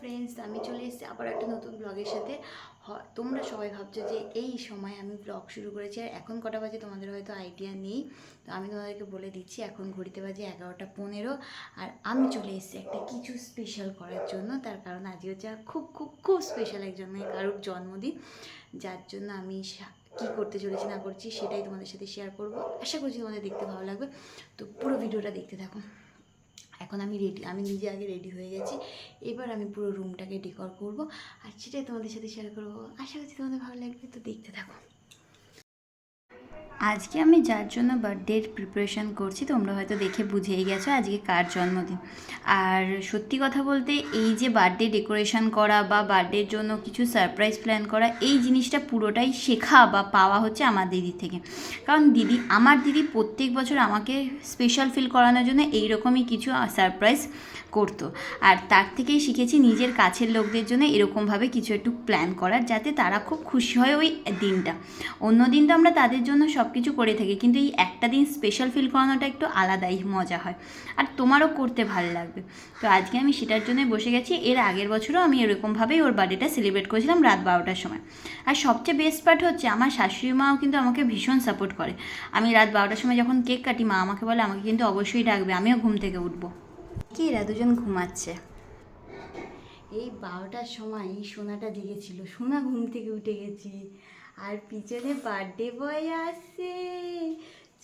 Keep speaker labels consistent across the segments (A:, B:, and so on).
A: Friends আমি চলে এসেছি আবার একটা নতুন ব্লগের সাথে। তোমরা সবাই ভাবছ যে এই সময় আমি ব্লগ শুরু করেছি আর এখন কটা বাজে তোমাদের হয়তো আইডিয়া নেই। তো আমি তোমাদেরকে বলে দিচ্ছি, এখন ঘড়িতে বাজে এগারোটা পনেরো আর আমি চলে এসেছি একটা কিছু স্পেশাল করার জন্য। তার কারণ আজকে হচ্ছে খুব খুব খুব স্পেশাল একজন কারোর জন্মদিন। যার জন্য আমি কী করতে চলেছি, না করছি সেটাই তোমাদের সাথে শেয়ার করব। আশা করছি তোমাদের দেখতে ভালো লাগবে। তো পুরো ভিডিওটা দেখতে থাকো। এখন আমি রেডি আমি নিজে আগে রেডি হয়ে গেছি। এবার আমি পুরো রুমটাকে ডেকর করব। আর সেটাই তোমাদের সাথে শেয়ার করব। আশা করছি তোমাদের ভালো লাগবে, তো দেখতে থাকো। আজকে আমি যার জন্য বার্থডের প্রিপারেশন করছি, তোমরা হয়তো দেখে বুঝেই গেছো আজকে কার জন্মদিন। আর সত্যি কথা বলতে, এই যে বার্থডে ডেকোরেশন করা বা বার্থডের জন্য কিছু সারপ্রাইজ প্ল্যান করা, এই জিনিসটা পুরোটাই শেখা বা পাওয়া হচ্ছে আমার দিদি থেকে। কারণ দিদি, আমার দিদি প্রত্যেক বছর আমাকে স্পেশাল ফিল করানোর জন্য এইরকমই কিছু সারপ্রাইজ করতো। আর তার থেকেই শিখেছি নিজের কাছের লোকদের জন্য এরকমভাবে কিছু একটু প্ল্যান করার, যাতে তারা খুব খুশি হয় ওই দিনটা। অন্য দিন তো আমরা তাদের জন্য সব কিছু করে থাকি, কিন্তু এই একটা দিন স্পেশাল ফিল করানোটা একটু আলাদাই মজা হয়। আর তোমারও করতে ভালো লাগবে। তো আজকে আমি সেটার জন্য বসে গেছি, এর আগের বছরও আমি এরকমভাবেই ওর বার্থডেটা সেলিব্রেট করেছিলাম রাত বারোটার সময়। আর সবচেয়ে বেস্ট পার্ট হচ্ছে, আমার শাশুড়ি মাও কিন্তু আমাকে ভীষণ সাপোর্ট করে। আমি রাত বারোটার সময় যখন কেক কাটি, মা আমাকে বলে, আমাকে কিন্তু অবশ্যই ডাকবে, আমিও ঘুম থেকে উঠবো। কি এরা দুজন ঘুমাচ্ছে? এই বারোটার সময় সোনাটা জেগেছিল, সোনা ঘুম থেকে উঠে গেছি। আর পিছনে বার্থডে বয় আসছে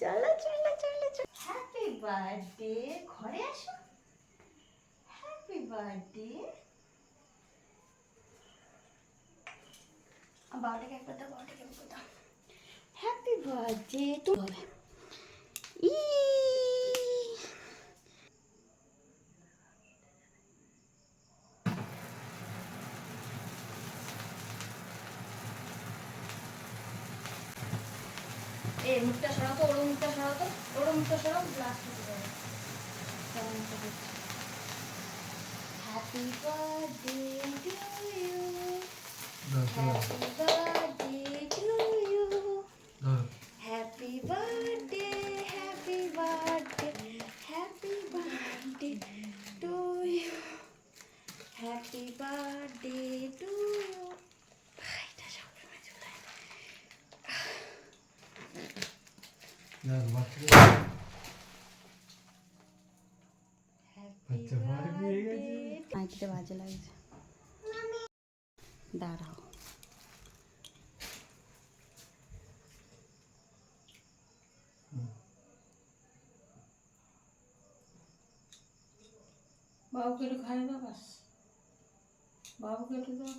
A: চলো চলো চলো চলো। হ্যাপি বার্থডে ঘরে আসো। হ্যাপি বার্থডে বাবাটাকে একবার দাও, বাবাটাকে একবার দাও। হ্যাপি বার্থডে তো ই
B: এই মুখটা সরাতো ওর মুখটা সরাতো ওর মুখটা সরাও লাস্ট হতে যাবে
A: happy birthday to you happy birthday to you happy birthday happy birthday happy birthday to you happy birthday to you এটা সবসময় চলে
C: আচ্ছা, বার পেয়ে গেছে।
A: আইতে বাজে লাগছে দাঁড়াও
B: বাবুকে একটু খাই দাও বাস বাবুকে একটু দাও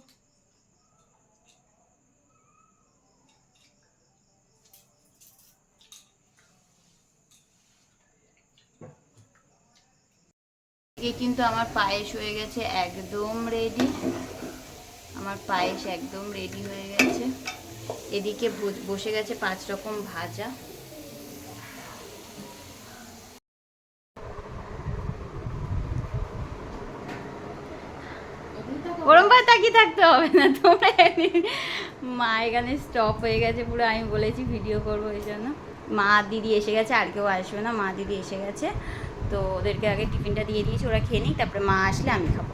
A: এ কিন্তু আমার পায়েস হয়ে গেছে একদম রেডি আমার পায়েস একদম রেডি হয়ে গেছে। এদিকে বসে গেছে পাঁচ রকম ভাজা। ওরম তাকিয়ে থাকতে হবে না, তোমরা মা এখানে স্টপ হয়ে গেছে পুরো, আমি বলেছি ভিডিও করব এই জন্য। মা দিদি এসে গেছে, আর কেউ আসবে না, মা দিদি এসে গেছে। তো ওদেরকে আগে টিফিনটা দিয়ে দিয়েছি, ওরা খেয়ে নিই তারপরে মা আসলে আমি খাব।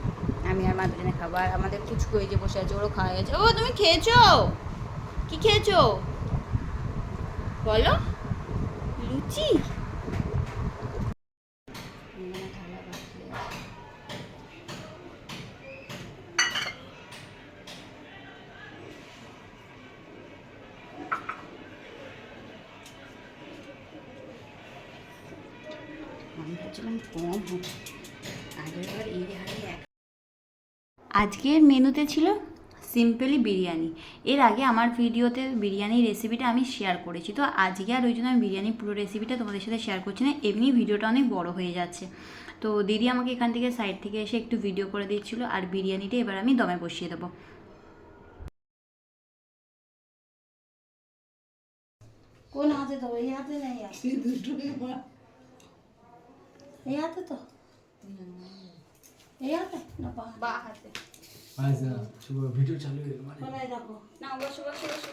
A: আমি আর মা দুজনে খাব। আর আমাদের এই যে বসে আছে, ওরও খাওয়া গেছে। ও, তুমি খেয়েছো? কি খেয়েছো? বলো। লুচি? আমি কম হবে আগের এই হারে এক। আজকের মেনুতে ছিল সিম্পলি বিরিয়ানি। এর আগে আমার ভিডিওতে বিরিয়ানির রেসিপিটা আমি শেয়ার করেছি। তো আজকে আর ওই জন্য আমি বিরিয়ানির পুরো রেসিপিটা তোমাদের সাথে শেয়ার করছি না। এমনি ভিডিওটা অনেক বড় হয়ে যাচ্ছে। তো দিদি আমাকে এখান থেকে সাইড থেকে এসে একটু ভিডিও করে দিচ্ছিল আর বিরিয়ানিটা এবার আমি দমে বসিয়ে দেবো।
B: কোন হাতে দেবো? এই হাতে না এই হাতে এই হাতে তো এই হাতে না বা
A: বা হাতে
C: আচ্ছা শুভ ভিডিও চালু হয়ে মারি
B: কোনায় রাখো
A: না বসো বসো বসো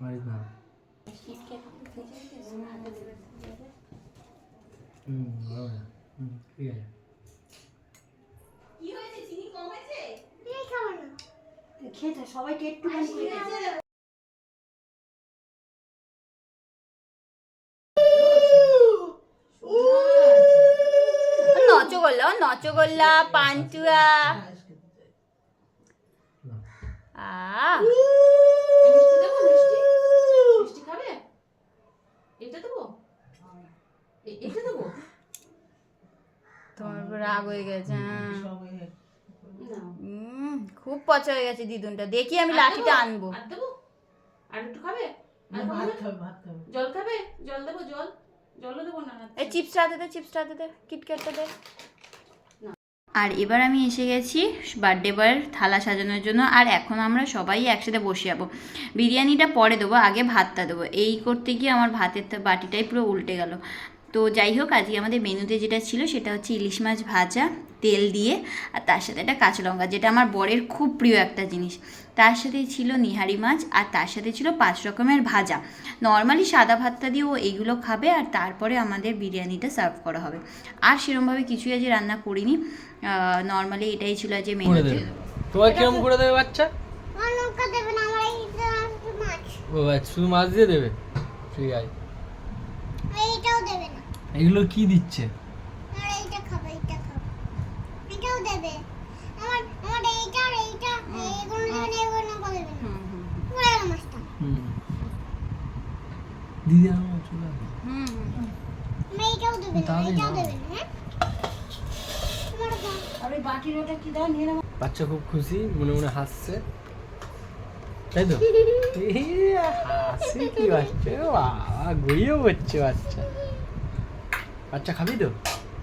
C: মারি না হুম ভালো না হুম ঠিক আছে
D: খেতে সবাইকে একটু
E: দেবো
A: তোমার রাগ হয়ে গেছে হ্যাঁ। খুব পচা হয়ে গেছে দিদুনটা। দেখি আমি লাঠিটা আনব।
E: আর একটু খাবে? জল খাবে? জল দেবো জল। জলও দেবো না
A: এই চিপসটা দে চিপসটা দে কিটক্যাটটা দে। আর এবার আমি এসে গেছি বার্থডে বয়ের থালা সাজানোর জন্য আর এখন আমরা সবাই একসাথে বসে যাব। বিরিয়ানিটা পরে দেবো আগে ভাতটা দেবো। এই করতে গিয়ে আমার ভাতের বাটিটাই পুরো উল্টে গেল। তো যাই হোক আজকে আমাদের মেনুতে যেটা ছিল সেটা হচ্ছে ইলিশ মাছ ভাজা তেল দিয়ে আর তার সাথে একটা কাঁচা লঙ্কা যেটা আমার বরের খুব প্রিয় একটা জিনিস। তার সাথে ছিল নিহারি মাছ আর তার সাথে ছিল পাঁচ রকমের ভাজা। নর্মালি সাদা ভাতটা দিয়ে ও এইগুলো খাবে আর তারপরে আমাদের বিরিয়ানিটা সার্ভ করা হবে। আর সেরমভাবে কিছুই আজ রান্না করিনি। নর্মালি এটাই ছিল যে মেনুতে।
C: তোমার কিরম করে দেবে বাচ্চা? ও আচ্ছা শুধু মাছ দিয়ে দেবে? ঠিক আছে। এগুলো কি দিচ্ছে? দিদি আমার চলে আসবে।
D: হ্যাঁ?
C: বাচ্চা খুব খুশি মনে মনে হাসছে। তাই তো? হাসি কি বাচ্চা বাবা গড়িয়েও হচ্ছে বাচ্চা। বাচ্চা খাবি তো?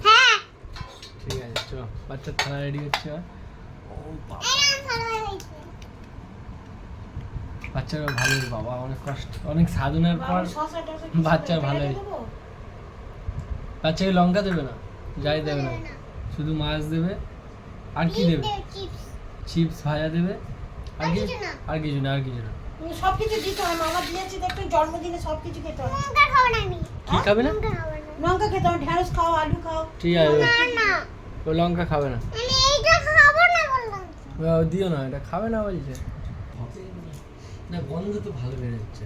D: হ্যাঁ।
C: ঠিক আছে চলো বাচ্চার খানা রেডি হচ্ছে ও বাবা বাচ্চার ভালো বাবা অনেক কষ্ট অনেক সাধনার পর বাচ্চার ভালো বাচ্চাকে লঙ্কা দেবে না? যাই দেবে না। শুধু মাছ দেবে। আর কি দেবে?
D: চিপস
C: চিপস ভাজা দেবে। আর কি আর কিছু না আর কিছু না।
E: সব কিছু দিতে হয় মামা দিয়েছে দেখতে জন্মদিনে সব কিছু খেতে হয়
D: লঙ্কা খাব না আমি।
C: কি খাবে না।
D: লঙ্কা
E: খেতে হয় ঢেঁড়স খাও আলু খাও।
C: ঠিক আছে।
D: না না।
C: ও লঙ্কা খাবে না।
D: আমি এইটা খাব না বললাম।
C: ও দিও না এটা খাবে না বলছে। না গন্ধ তো ভালো বেরোচ্ছে।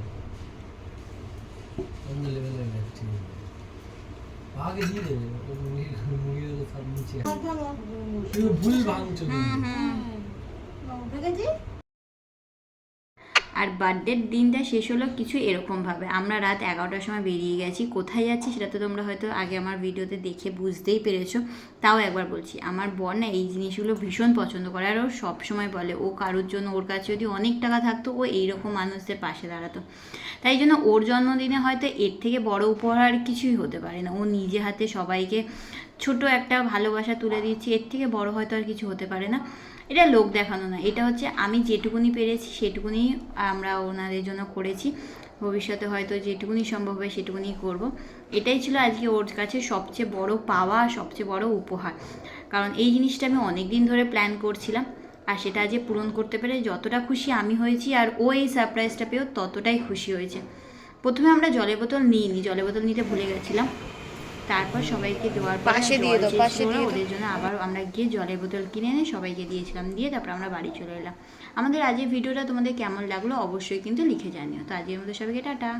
C: গন্ধ লেভেলে বেরোচ্ছে। আগে দিয়ে দেবে মুরগিগুলো সব নিচে ভুল ভাঙছো কিন্তু।
E: দেখেছি
A: আর বার্থডের দিনটা শেষ হলো কিছু এরকমভাবে। আমরা রাত এগারোটার সময় বেরিয়ে গেছি। কোথায় যাচ্ছি সেটা তো তোমরা হয়তো আগে আমার ভিডিওতে দেখে বুঝতেই পেরেছ। তাও একবার বলছি, আমার বর না এই জিনিসগুলো ভীষণ পছন্দ করে আর ও সবসময় বলে, ও কারোর জন্য ওর কাছে যদি অনেক টাকা থাকতো, ও এইরকম মানুষদের পাশে দাঁড়াতো। তাই জন্য ওর জন্মদিনে হয়তো এর থেকে বড় উপহার আর কিছুই হতে পারে না। ও নিজে হাতে সবাইকে ছোট একটা ভালোবাসা তুলে দিচ্ছি, এর থেকে বড় হয়তো আর কিছু হতে পারে না। এটা লোক দেখানো না, এটা হচ্ছে আমি যেটুকুনি পেরেছি সেটুকুনি আমরা ওনাদের জন্য করেছি। ভবিষ্যতে হয়তো যেটুকুনি সম্ভব হয় সেটুকুনি করব। এটাই ছিল আজকে ওর কাছে সবচেয়ে বড় পাওয়া, সবচেয়ে বড় উপহার। কারণ এই জিনিসটা আমি অনেক দিন ধরে প্ল্যান করছিলাম আর সেটা আজকে পূরণ করতে পেরে যতটা খুশি আমি হয়েছি আর ও এই সারপ্রাইজটা পেয়েও ততটাই খুশি হয়েছে। প্রথমে আমরা জলের বোতল নিইনি, জলের বোতল নিতে ভুলে গেছিলাম। তারপর সবাইকে দেওয়ার
F: পাশে দিয়ে দাও, পাশে দিয়ে
A: ওদের জন্য আবার আমরা গিয়ে জলের বোতল কিনে এনে সবাইকে দিয়েছিলাম দিয়ে তারপর আমরা বাড়ি চলে এলাম। আমাদের আজকের ভিডিওটা তোমাদের কেমন লাগল অবশ্যই কিন্তু লিখে জানিও। তো আজকের মতো সবাইকে টাটা।